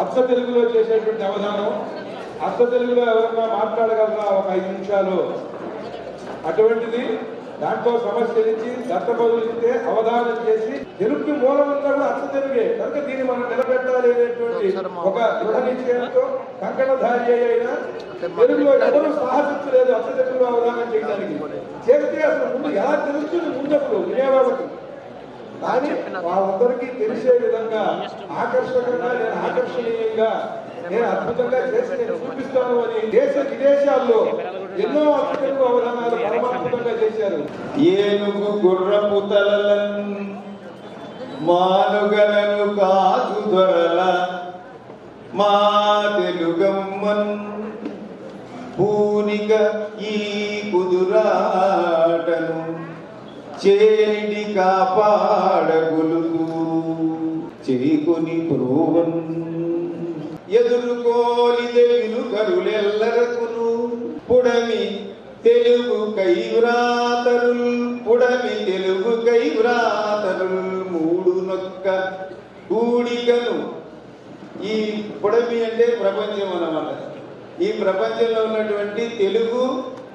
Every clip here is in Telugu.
అచ్చ తెలుగులో చేసేటువంటి అవధానం అచ్చ తెలుగులో ఎవరన్నా మాట్లాడగలరా ఒక ఐదు నిమిషాలు? అటువంటిది దాంట్లో సమస్య ఇచ్చి దత్తపదులు ఇస్తే అవధానం చేసి తెలుగుకి మూలం అంతా కూడా అచ్చ తెలుగే. కనుక దీన్ని మనం నిలబెట్టాలి అనేటువంటి ఒక దృఢ నిశ్చయంతో కంకణధారి అయిన తెలుగులో ఎవరు సాహసించలేదు అచ్చ తెలుగులో అవధానం చేయడానికి. చేస్తే అసలు ముందు ఎలా తెలుస్తుంది ముందప్పుడు వినేవాళ్ళకి? కానీ వాళ్ళందరికీ తెలిసే విధంగా ఆకర్షకంగా నేను ఆకర్షణీయంగా నేను అద్భుతంగా చేసి నేను చూపిస్తాను అని దేశ విదేశాల్లో ఎన్నో అద్భుతమైన అవధానాలు పరమాద్భుతంగా చేశారు. ఏనుగు గుర్రపు తలలన్ మానుగలను కాచు దొరల మా తెలుగమ్మన్ పూనిక ఈ కుదురాటను చేరిడి కాపాడగులుతూ చేకొని ప్రోవన్ ఎదుర్కోలిదే వినుకరులెల్లరకును పుడమి తెలుగు కైవ్రాతరుల్. పుడమి తెలుగు కైవ్రాతరుల్ మూడు నొక్క కూడికను. ఈ పుడమి అంటే ప్రపంచం అన్నమాట. ఈ ప్రపంచంలో ఉన్నటువంటి తెలుగు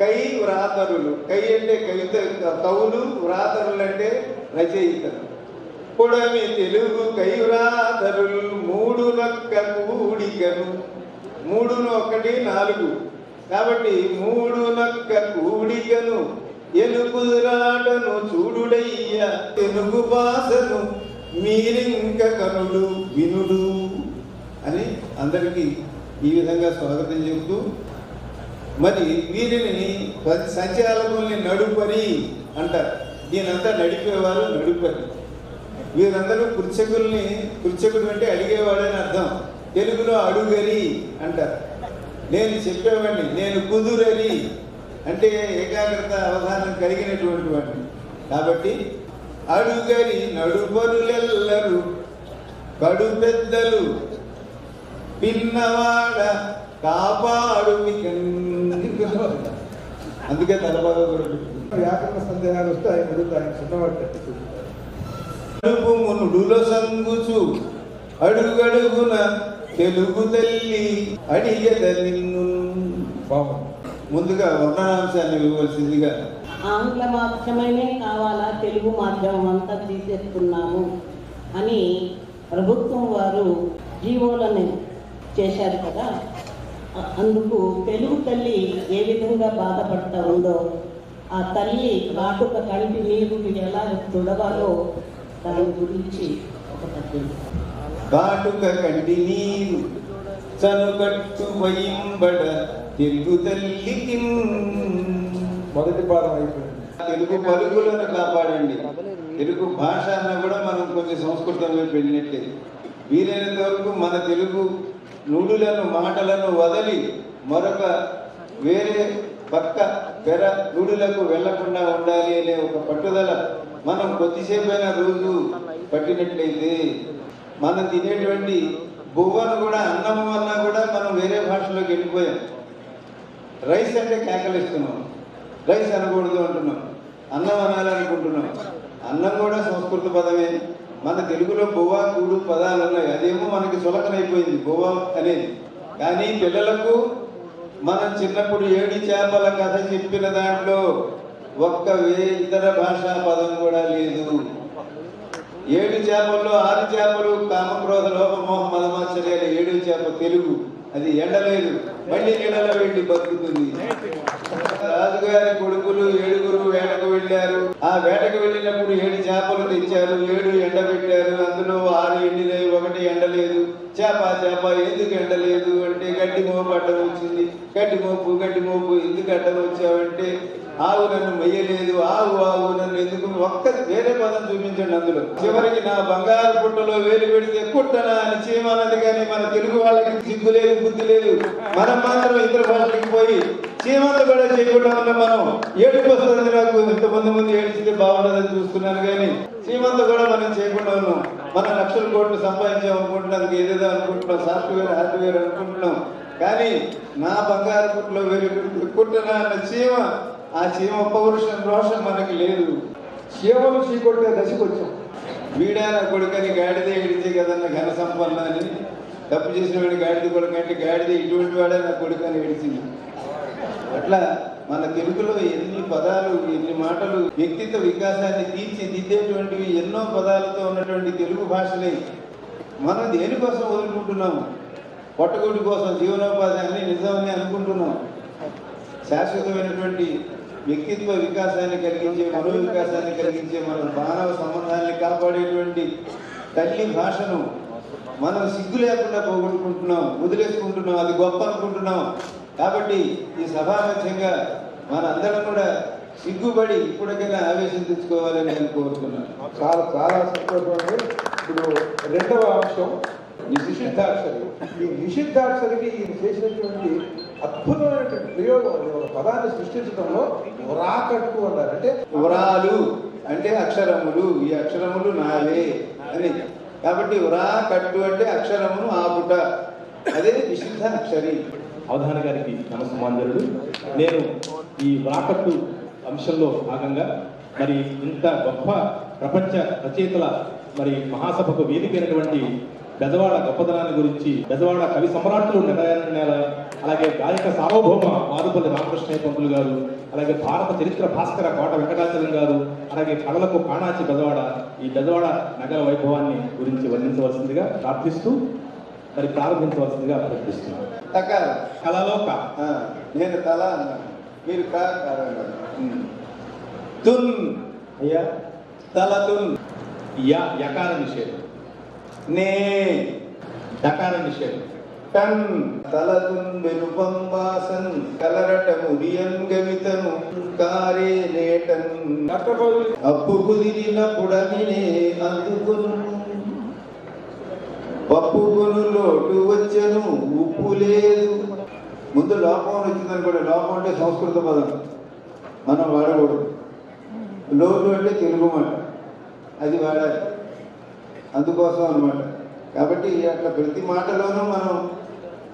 కై వ్రాతరులు కై అంటే కవిత కవులు వ్రాతరులు అంటే రచయితలు. పొడమి తెలుగు కై వ్రాతరులు మూడు నొక్క కూడికను. మూడును ఒకటి నాలుగు. కాబట్టి మూడు నొక్క కూడికను ఎనుకుదురాటను చూడుడయ్య. తెలుగు భాషను మీరింక కనుడు వినుడు అని అందరికీ ఈ విధంగా స్వాగతం చెబుతూ మరి వీరిని పది సంచాలకుల్ని నడుపరి అంటారు. దీనంతా నడిపేవారు నడుపరి. వీరందరూ కృచకుల్ని కృచకుడు అంటే అడిగేవాడని అర్థం. తెలుగులో అడుగరి అంటారు. నేను చెప్పేవాడిని నేను కుదురరి అంటే ఏకాగ్రత అవధానం కలిగినటువంటి వాడిని. కాబట్టి అడుగరి నడుపరులెల్లరు కడు పెద్దలు పిన్నవాడ కాపాడు అందుకే తలబాగా కూడా. వ్యాకరణ సందేహాలు వస్తే ఆయన అడుగుతా ఆయన చిన్నవాడు సంగుచు అడుగడుగున తెలుగు తల్లి అడిగద నిన్ను. ముందుగా వర్ణనాంశాన్ని ఇవ్వవలసిందిగా. ఆంగ్ల మాధ్యమమే కావాలా? తెలుగు మాధ్యమం అంతా తీసేస్తున్నాము అని ప్రభుత్వం వారు జీవోలను చేశారు కదా? అందుకు తెలుగు తల్లి ఏ విధంగా బాధపడతా ఉందో ఆ తల్లి కాటుక కంటి నీరు ఎలా తుడవాలో దాని గురించి ఒక పద్యం. కాటుక కంటి నీరు చనుగట్టు వయింబడ తెలుగు తల్లికి మొదటి పాఠం అయిపోయింది. తెలుగు పలుకులను కాపాడండి. తెలుగు భాష అన్న కూడా మనం కొంచెం సంస్కృతంలో వెళ్ళినట్టే వీలైనంత వరకు మన తెలుగు నుడులను మాటలను వదలి మరొక వేరే పక్క పెర నుడులకు వెళ్ళకుండా ఉండాలి అనే ఒక పట్టుదల మనం కొద్దిసేపైనా రోజు పట్టినట్లయితే మనం తినేటువంటి బువ్వను కూడా అన్నము వల్ల కూడా మనం వేరే భాషలోకి వెళ్ళిపోయాం. రైస్ అంటే కేకలిస్తున్నాం రైస్ అనకూడదు అంటున్నాం. అన్నం అనాలనుకుంటున్నాం. అన్నం కూడా సంస్కృత పదమే. మన తెలుగులో బొవ్వ కూడు పదాలు ఉన్నాయి. అదేమో మనకి చులకనైపోయింది బొవ్వ అనేది. కానీ పిల్లలకు మనం చిన్నప్పుడు ఏడి చేపల కథ చెప్పిన దాంట్లో ఒక్క వే ఇతర భాషా పదం కూడా లేదు. ఏడు చేపల్లో ఆరు చేపలు కామక్రోధ లోపమోహ మదమాశ్చర్యాలు ఏడు చేప తెలుగు. అది ఎండలేదు. మళ్ళీ ఎండలో వెళ్ళి బతుకుతుంది. రాజుగారి కొడుకులు ఏడుగురు వేటకు వెళ్ళారు. ఆ వేటకు వెళ్ళినప్పుడు ఏడు చేపలు తెచ్చారు ఏడు ఎండ పెట్టారు అందులో ఆరు ఎండినవి ఒకటి ఎండలేదు. చేప చేప ఎందుకు ఎండలేదు అంటే గడ్డి మోపు అడ్డం వచ్చింది. గడ్డి మోపు గడ్డి మోపు ఎందుకు అడ్డం వచ్చావంటే ఆవు నన్ను మెయ్యలేదు ఆవు ఆవు నన్ను ఎందుకు ఒక్క వేరే పదం చూపించండి అందులో. చివరికి నా బంగారు పుట్టలో వేలు పెడితే కుట్టనా అని చీమన్నది కానీ మన తెలుగు వాళ్ళకి సిగ్గు లేదు బుద్ధి లేదు. మనం మాత్రం ఇతర భాషలకు పోయి సీమంతా కూడా చేయకుండా ఉన్న మనం ఏడుపు వస్తుంది నాకు ఇంతమంది మంది ఏడిస్తే బాగుండదని చూస్తున్నాను కానీ చీమంత కూడా మనం చేయకుండా ఉన్నాం మన లక్షల కోట్లు సంపాదించాం అనుకుంటున్నాం ఏదేదో అనుకుంటున్నాం సాఫ్ట్వేర్ హార్డ్వేర్ అనుకుంటున్నాం. కానీ నా బంగారు కుట్లో వేరే పెడితే చీమ ఆ చీమ పౌరుషం రోషం మనకి లేదు. చీమలు చీకొట్టే దశకు వచ్చాం వీడాన కొడుకని గాడిద ఇడితే కదన్న ఘన సంపన్న అని తప్పు చేసిన వాడి గాడిద కొడుకంటే గాడిద ఇటువంటి వాడే నా కొడుకు అని అట్లా మన తెలుగులో ఎన్ని పదాలు ఎన్ని మాటలు వ్యక్తిత్వ వికాసాన్ని తీర్చిదిద్దేటువంటివి ఎన్నో పదాలతో ఉన్నటువంటి తెలుగు భాషనే మనం దేనికోసం వదులుకుంటున్నాము పొట్టగొడ్డు కోసం జీవనోపాధి అని నిజమని అనుకుంటున్నాం. శాశ్వతమైనటువంటి వ్యక్తిత్వ వికాసాన్ని కలిగించే మనో వికాసాన్ని కలిగించే మన మానవ సంబంధాన్ని కాపాడేటువంటి తల్లి భాషను మనం సిగ్గు లేకుండా పోగొట్టుకుంటున్నాం వదిలేసుకుంటున్నాం అది గొప్ప అనుకుంటున్నాం. కాబట్టి ఈ సభామధ్యంగా మనందరం కూడా సిగ్గుపడి ఇప్పటికైనా ఆవేశం తెచ్చుకోవాలని నేను కోరుతున్నాను. చాలా చాలా సంతోషం ఇప్పుడు రెండవ అంశం ఈ నిషిద్ధాక్షరి. ఈ నిషిద్ధాక్షరికి ఈయన చేసినటువంటి అద్భుతమైనటువంటి ప్రయోగం ఒక పదాన్ని సృష్టించడంలో రాకట్టు అన్నారు. అంటే ఉరాలు అంటే అక్షరములు ఈ అక్షరములు నావే అని. కాబట్టి ఉరా కట్టు అంటే అక్షరమును ఆపుట. అదే విశుద్ధ అక్షరి అవధాన గారికి నమస్మాంజలుడు నేను ఈ వ్రాకట్టు అంశంలో భాగంగా మరి ఇంత గొప్ప ప్రపంచ రచయితల మరి మహాసభకు వేదికైనటువంటి బెదవాడ గొప్పదనాన్ని గురించి బెదవాడ కవి సమ్రాట్లు నెల అలాగే గాయక సార్వభౌమ మారుపల్లి రామకృష్ణయ్య పంతులు గారు అలాగే భారత చరిత్ర భాస్కర కోట వెంకటాచలం గారు అలాగే కళలకు కాణాచి బెదవాడ ఈ బెదవాడ నగర వైభవాన్ని గురించి వర్ణించవలసిందిగా ప్రార్థిస్తూ మరి ప్రారంభించవలసిందిగా ప్రార్థిస్తున్నాను తకార కళలో కా ఆ, నేను తల అన్నాను. మీరు. తున్. అయ్యా. తల తున్. యా యకార నిషేధం. నే. డకార నిషేధం. టన్. తల తున్ వెనుపంబాసన్ కలరటము రియన్ గవితను. కారే నేటన్ అప్పు కుదిరినప్పుడని అందుకును. పప్పు లోటు వచ్చను. ఉప్పు లేదు. ముందు లోపం వచ్చిందని కూడా లోపం అంటే సంస్కృత పదం. మనం వాడకూడదు. లోటు అంటే తెలుగు మాట. అది వాడాలి. అందుకోసం అన్నమాట. కాబట్టి అట్లా ప్రతి మాటలోనూ మనం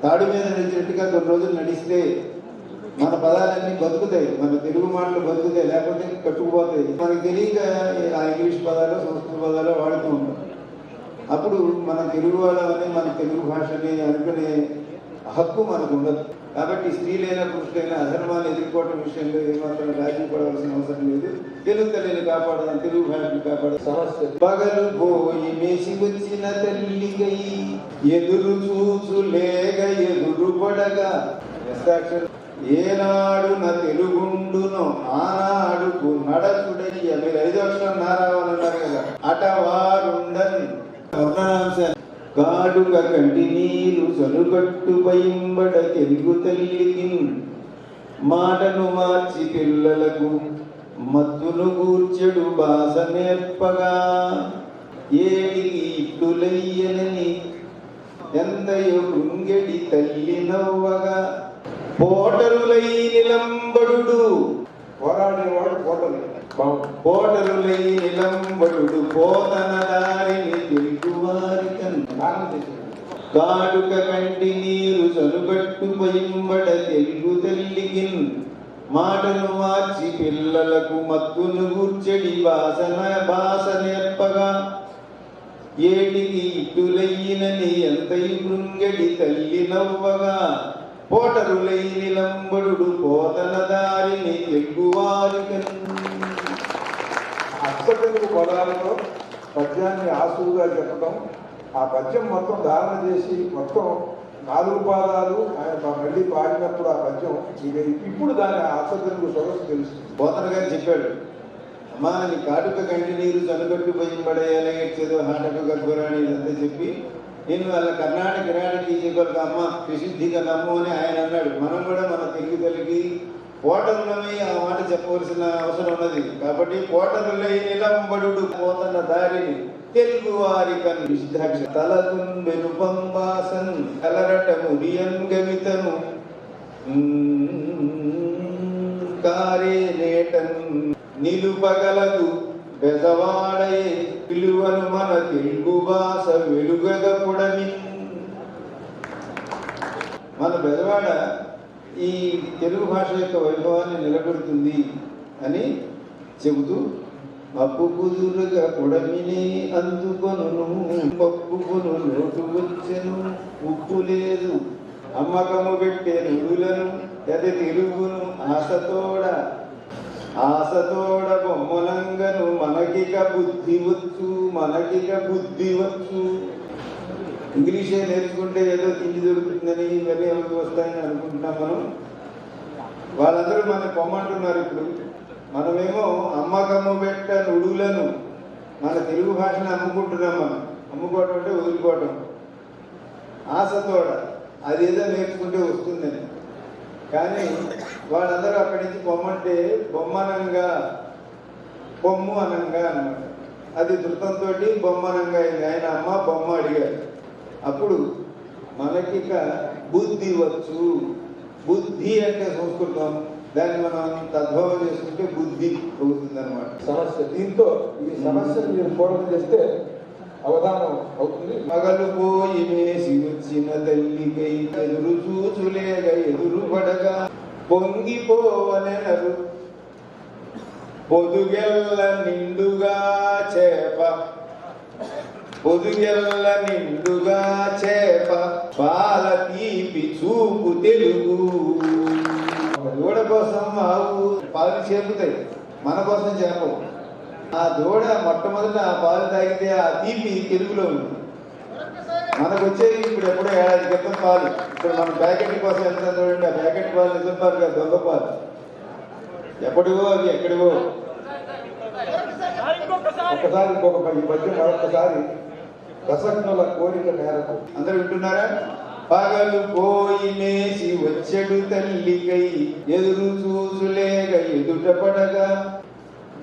తాడు మీద నడిచినట్టుగా కొన్ని రోజులు నడిస్తే మన పదాలన్నీ బతుకుతాయి. మన తెలుగు మాటలు బతుకుతాయి. లేకపోతే కట్టుకుపోతాయి. మనకి తెలియక ఆ ఇంగ్లీష్ పదాలు సంస్కృత పదాలు వాడుతూ ఉంటాం. అప్పుడు మన తెలుగు వాళ్ళని మన తెలుగు భాషని అనుకునే హక్కు మనకు ఉండదు. కాబట్టి స్త్రీలైనా పురుషులైనా అధర్మాన్ని ఎదుర్కోవడం విషయంలో ఏమాత్రం రాజీ పడవలసిన అవసరం లేదు. తెలుగు తల్లిని కాపాడదాం తెలుగు భాషను కాపాడదాం. సమస్య పగలు పోయి మేసి వచ్చిన తల్లిగై ఎదురు చూసు లేక ఎదురు పడగా. ఏనాడు నా తెలుగుండును ఆనాడుకు నడచుడయ్య మీరు ఐదు అక్షరం కదా. అటవారుండని వర్ణనాంశాలు. కాడుక కంటి నీరు సనుగట్టు భయంబడ తెలుగు తల్లికి మాటను మార్చి పిల్లలకు మత్తును కూర్చడు భాష నేర్పగా ఏడికి ఇట్టులయ్యనని ఎంతయో కృంగడి తల్లి నవ్వగా పోటరులై నిలంబడు పోరాడేవాడు పోటలు బాగుంది నిలంబడు పోతన దారిని తెలుగువారికన్ కాడుక కంటి నీరు సనుగట్టు పయింబడ తెలుగు తల్లికిన్ మాటను మార్చి పిల్లలకు మత్తును గుర్చెడి భాషన భాష నేర్పగా ఏటికి ఇటులయ్యినని ఎంత కృంగడి తల్లి నవ్వగా పోటరులై నిలంబడు పోతన దారిని తెలుగువారికన్ అష్టతెలుగు పదాలతో పద్యాన్ని ఆసువుగా చెప్పడం ఆ పద్యం మొత్తం ధారణ చేసి మొత్తం నాలుగు పాదాలు ఆయన మళ్ళీ పాడినప్పుడు ఆ పద్యం ఇది. ఇప్పుడు దాని అష్టతెలుగు సొగసు తెలుస్తుంది. పోతన గారు చెప్పాడు అమ్మా నీ కాటుక కంటి నీరు చనుగట్టు భయం పడేయాలి ఏడ్చేదో గర్భరాణి ఇదంతా చెప్పి నేను వాళ్ళ కర్ణాటక కిరాటక తీసేకొరకు అమ్మ ప్రసిద్ధిగా నమ్ము అని ఆయన అన్నాడు. మనం కూడా మన తెలుగు తల్లికి పోటరులమై ఆ మాట చెప్పవలసిన అవసరం ఉన్నది. కాబట్టి పోటరులై నిలంబడు పోతన్న దారిని తెలుగు వారి కన్ విశుద్ధాక్ష తలతున్ వెనుపంబాసన్ కలరటము రియన్ గమితను కారే నేటన్ నిలుపగలదు బెజవాడయే పిలువను మన తెలుగు భాష వెలుగగ పొడమి. మన బెజవాడ ఈ తెలుగు భాష యొక్క వైభవాన్ని నిలబెడుతుంది అని చెబుతూ అప్పు కుదురుగా కొడమిని అందుకొను పప్పుకును లోటు వచ్చెను ఉప్పు లేదు అమ్మకము పెట్టే నుడులను ఎద తిరుగును ఆశతోడ ఆశతోడ బొమ్మలంగను మనకిక బుద్ధి వచ్చు మనకిక బుద్ధి వచ్చు. ఇంగ్లీషే నేర్చుకుంటే ఏదో తిండి దొరుకుతుందని ఇవన్నీ ఎవరికి వస్తాయని అనుకుంటున్నాం మనం? వాళ్ళందరూ మన పొమ్మంటున్నారు ఇప్పుడు. మనమేమో అమ్మకమ్మ పెట్ట నుడుగులను మన తెలుగు భాషను అమ్ముకుంటున్నాం మనం. అమ్ముకోవటం అంటే వదులుకోవటం. ఆశతోడ అదేదో నేర్చుకుంటే వస్తుందని. కానీ వాళ్ళందరూ అక్కడి నుంచి బొమ్మంటే బొమ్మనంగా బొమ్ము అనంగా అనమాట అది ధృతంతో బొమ్మనంగా అయింది. ఆయన అమ్మ బొమ్మ అడిగారు. అప్పుడు మనకిక బుద్ధి వచ్చు. బుద్ధి అంటే సంస్కృతం. దాన్ని మనం తద్భవం చేసుకుంటే బుద్ధి అవుతుంది అనమాట సమస్య. దీంతో ఈ సమస్యను మీరు చేస్తే అవధానం అవుతుంది. మగలు పోయి మేసి వచ్చిన తల్లికై ఎదురు చూచులేగ ఎదురు పడగా పొంగిపోవనెనరు పొదుగెల్ల నిండుగా చేప పొదుగెల్ల నిండుగా చేప పాల తీపి చూపు తెలుగు. దూడ కోసం ఆవు పాలు చేపుతాయి మన కోసం చేపవు ఆ దూడ మొట్టమొదట ఆ పాలు తాగితే ఆ తీపి తెలుగులో ఉంది. మనకు వచ్చేది ఇప్పుడు ఎప్పుడో ఏడాది క్రితం పాలు. ఇప్పుడు మన ప్యాకెట్ కోసం వెళ్తాం చూడండి ఆ ప్యాకెట్ పాలు నిజం పాలు కాదు దొంగ పాలు. ఎప్పటివో అవి ఎక్కడివో. ఒకసారి ఇంకొక పది పద్యం మరొకసారి రసజ్ఞుల కోరిక మేరకు. అందరూ వింటున్నారా? పగలు పోయి మేసి వచ్చెడు తల్లికై ఎదురు చూసులేక ఎదుట పడగా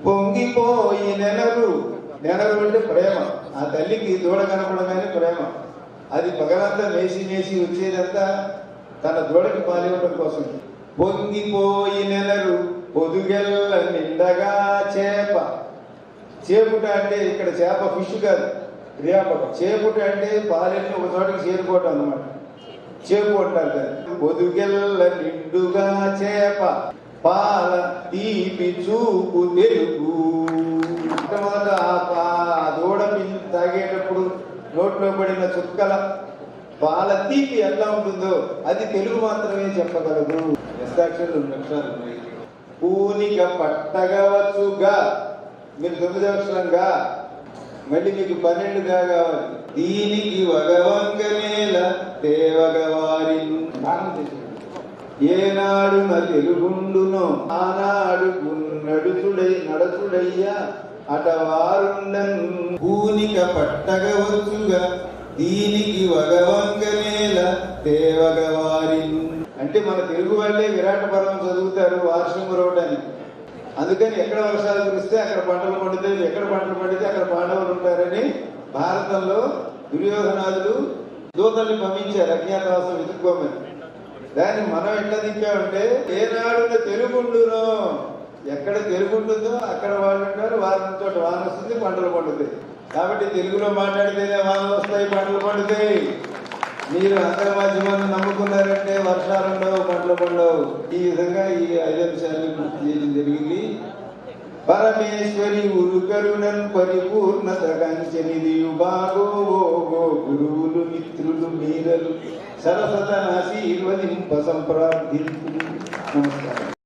పొంగిపోయి నెలరు నెలరు అంటే ప్రేమ. ఆ తల్లికి దూడ కనపడగానే ప్రేమ. అది పగలంతా మేసి మేసి వచ్చేదంతా తన దూడకి పాలివ్వడం కోసం. పొంగిపోయి నెలరు పొదుగెల్ల నిండగా చేప. చేపట అంటే ఇక్కడ చేప ఫిష్ కాదు. క్రియాపదం చేపుట అంటే పాలెన్ని ఒక చోటకి చేరుకోవటం అనమాట చేపు పొదుగెల్ల నిండుగా చేప పాల తీపి చూపు తెలుగు. మొట్టమొదట ఆ పా- దూడ పిన్ తాగేటప్పుడు నోట్లో పడిన చుక్కల పాల తీపి ఎలా ఉంటుందో అది తెలుగు మాత్రమే చెప్పగలదు. ఎస్తాక్షరాలు రెండు అక్షరాలు ఉన్నాయి. పూనిక పట్టగవచ్చుగా మీరు తొమ్మిది అక్షరంగా మళ్ళీ మీకు పన్నెండు కావాలి దీనికి వగవంగనేల దేవగవారి దానం చేసింది ఏనాడు నా తెలుగుండునో ఆనాడు నడుచుడై నడచుడయ్యా అటవారుండన్ పూనిక పట్టగవచ్చుగా. దీనికి వగవంగనేల దేవగవారి అంటే మన తెలుగు వాళ్ళే విరాట పర్వం చదువుతారు వార్షం కురవడానికి అందుకని ఎక్కడ వర్షాలు కురిస్తే అక్కడ పంటలు పండుతాయి ఎక్కడ పంటలు పండితే అక్కడ పాండవులు ఉంటారని భారతంలో దుర్యోధనాదులు దూతల్ని పంపించారు అజ్ఞాతవాసం వెతుక్కోమని. దాన్ని మనం ఎట్లా దింపామంటే ఏనాడు తెలుగుండునో ఎక్కడ తెలుగుంటుందో అక్కడ వాళ్ళు ఉంటారు వారం చోట వాన వస్తుంది పంటలు పండుతాయి. కాబట్టి తెలుగులో మాట్లాడితేనే వానలు వస్తాయి పంటలు పండుతాయి. మీరు అంతర్ మాధ్యమాన్ని నమ్ముకున్నారంటే వర్షాలు ఉండవు పంటలు పండవు ఈ విధంగా ఈ ఐదు అంశాలను పూర్తి చేయడం జరిగింది. పరమేశ్వరి ఉరుకరుణన్ పరిపూర్ణత కంచెనిది బాగో గురువులు మిత్రులు మీరలు సరసత ఆశీర్వదింప సంప్రార్థింపు నమస్కారం.